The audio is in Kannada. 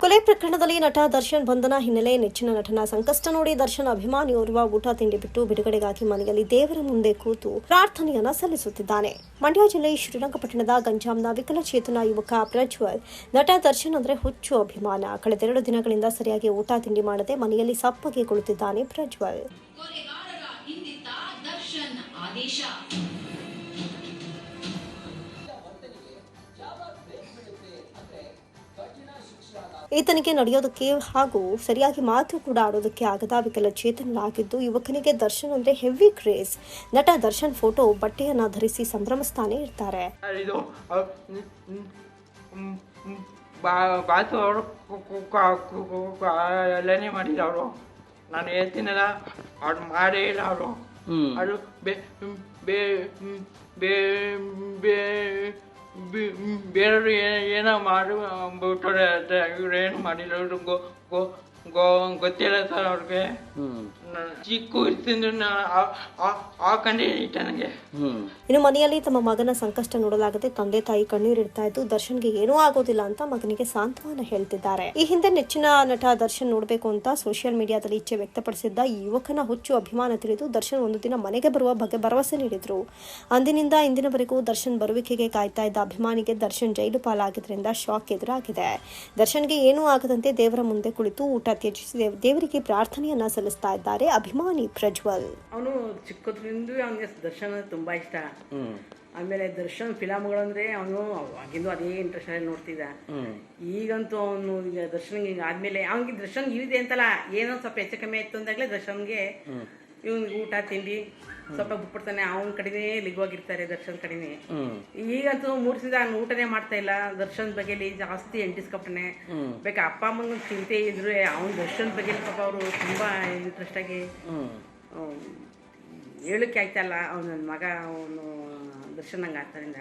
ಕೊಲೆ ಪ್ರಕರಣದಲ್ಲಿ ನಟ ದರ್ಶನ್ ಬಂಧನ ಹಿನ್ನೆಲೆ ನೆಚ್ಚಿನ ನಟನ ಸಂಕಷ್ಟ ನೋಡಿ ದರ್ಶನ್ ಅಭಿಮಾನಿಯೋರ್ವ ಊಟ ತಿಂಡಿ ಬಿಟ್ಟು ಬಿಡುಗಡೆಗಾಗಿ ಮನೆಯಲ್ಲಿ ದೇವರ ಮುಂದೆ ಕೂತು ಪ್ರಾರ್ಥನೆಯನ್ನ ಸಲ್ಲಿಸುತ್ತಿದ್ದಾನೆ. ಮಂಡ್ಯ ಜಿಲ್ಲೆ ಶ್ರೀರಂಗಪಟ್ಟಣದ ಗಂಜಾಂನ ವಿಕಲಚೇತನ ಯುವಕ ಪ್ರಜ್ವಲ್ ನಟ ದರ್ಶನ್ ಅಂದ್ರೆ ಹುಚ್ಚು ಅಭಿಮಾನ. ಕಳೆದೆರಡು ದಿನಗಳಿಂದ ಸರಿಯಾಗಿ ಊಟ ತಿಂಡಿ ಮಾಡದೆ ಮನೆಯಲ್ಲಿ ಸಪ್ಪಗೆ ಕುಳಿತಿದ್ದಾನೆ ಪ್ರಜ್ವಲ್ ಈತನಿಗೆ ನಡೆಯೋದಕ್ಕೆ ಹಾಗೂ ಸರಿಯಾಗಿ ಮಾತು ಕೂಡ ಆಡೋದಕ್ಕೆ ಆಗದ ವಿಕಲಚೇತನರಾಗಿದ್ದು ಯುವಕನಿಗೆ ದರ್ಶನ್ ಅಂದ್ರೆ ಹೆವಿ ಕ್ರೇಜ್. ನಟ ದರ್ಶನ್ ಫೋಟೋ ಬಟ್ಟೆಯನ್ನ ಧರಿಸಿ ಸಂಭ್ರಮಿಸ್ತಾನೆ ಇರ್ತಾರೆ ಮಾಡಿದ್ರು ನಾನು ಹೇಳ್ತೀನಲ್ಲ ಅವ್ರು ಮಾಡೇ ಇಲ್ಲ ಅವರು. ಅದು ಬೇ ಬೇ ಬೇ ಬೇರೆಯವ್ರು ಏ- ಏನೋ ಮಾಡು ಬಿಟ್ಟರೆ ಇವ್ರು ಏನು ಮಾಡಿಲ್ಲ ಇವ್ರು ಗೊ ಗೊ ಗೊ ಗೊತ್ತಿಲ್ಲ ಸರ್ ಅವ್ರಿಗೆ ನಾನು ಚಿಕ್ಕ ಇಟ್ಟೆ ನನಗೆ. ಇನ್ನು ಮನೆಯಲ್ಲಿ ತಮ್ಮ ಮಗನ ಸಂಕಷ್ಟ ನೋಡಲಾಗದೆ ತಂದೆ ತಾಯಿ ಕಣ್ಣೀರಿಡ್ತಾ ಇದ್ದು ದರ್ಶನ್ಗೆ ಏನೂ ಆಗೋದಿಲ್ಲ ಅಂತ ಮಗನಿಗೆ ಸಾಂತ್ವನ ಹೇಳ್ತಿದ್ದಾರೆ. ಈ ಹಿಂದೆ ನೆಚ್ಚಿನ ನಟ ದರ್ಶನ್ ನೋಡಬೇಕು ಅಂತ ಸೋಷಿಯಲ್ ಮೀಡಿಯಾದಲ್ಲಿ ಇಚ್ಛೆ ವ್ಯಕ್ತಪಡಿಸಿದ್ದ ಈ ಯುವಕನ ಹುಚ್ಚು ಅಭಿಮಾನ ತಿಳಿದು ದರ್ಶನ್ ಒಂದು ದಿನ ಮನೆಗೆ ಬರುವ ಬಗ್ಗೆ ಭರವಸೆ ನೀಡಿದ್ರು. ಅಂದಿನಿಂದ ಇಂದಿನವರೆಗೂ ದರ್ಶನ್ ಬರುವಿಕೆಗೆ ಕಾಯ್ತಾ ಇದ್ದ ಅಭಿಮಾನಿಗೆ ದರ್ಶನ್ ಜೈಲು ಪಾಲಾಗಿದ್ರಿಂದ ಶಾಕ್ ಎದುರಾಗಿದೆ. ದರ್ಶನ್ಗೆ ಏನೂ ಆಗದಂತೆ ದೇವರ ಮುಂದೆ ಕುಳಿತು ಊಟ ದೇವ್- ದೇವರಿಗೆ ಪ್ರಾರ್ಥನೆಯನ್ನ ಸಲ್ಲಿಸ್ತಾ ಇದ್ದಾರೆ ಅಭಿಮಾನಿ ಪ್ರಜ್ವಲ್. ಅವನು ಚಿಕ್ಕದ್ರಿಂದ ಅವನಿಗೆ ದರ್ಶನ ಅಂದ್ರೆ ತುಂಬಾ ಇಷ್ಟ. ಆಮೇಲೆ ದರ್ಶನ್ ಫಿಲಮ್ಗಳಂದ್ರೆ ಅವನು ಆಗಿಂದು ಅದೇ ಇಂಟ್ರೆಸ್ಟ್ ಅಲ್ಲಿ ನೋಡ್ತಿದ್ದ. ಈಗಂತೂ ಅವನು ಈಗ ದರ್ಶನ್ ಈಗ ಆದ್ಮೇಲೆ ಅವನಿಗೆ ದರ್ಶನ್ ಇವಿದೆ ಅಂತಲ್ಲ ಏನೋ ಸ್ವಲ್ಪ ಹೆಚ್ಚು ಕಮ್ಮಿ ಆಯ್ತು ಅಂದಾಗಲೇ ದರ್ಶನ್ಗೆ ಇವನ್ಗೆ ಊಟ ತಿಂಡಿ ಸ್ವಲ್ಪ ಬಿಟ್ಬಿಡ್ತಾನೆ ಅವನ ಕಡೆನೇ ಲಿಗುವಾಗಿರ್ತಾರೆ ದರ್ಶನ್ ಕಡೆನೇ. ಈಗಂತೂ ಮೂರ್ಸಿದ ಅವ್ನು ಊಟನೇ ಮಾಡ್ತಾ ಇಲ್ಲ. ದರ್ಶನ್ ಬಗ್ಗೆ ಜಾಸ್ತಿ ಎಂಟಿಸ್ಕೊಟ್ಟನೆ ಬೇಕಾ ಅಪ್ಪ ಅಮ್ಮನ ಚಿಂತೆ ಇದ್ರೆ ಅವ್ನ ದರ್ಶನ್ ಬಗ್ಗೆ ಪಾಪ ಅವರು ತುಂಬಾ ಇಂಟ್ರೆಸ್ಟ್ ಆಗಿ ಹೇಳಕ್ಕೆ ಆಯ್ತಲ್ಲ ಅವನ ಮಗ ಅವನು ದರ್ಶನ್ ಹಂಗೆ ಆಗ್ತಾರಿಂದ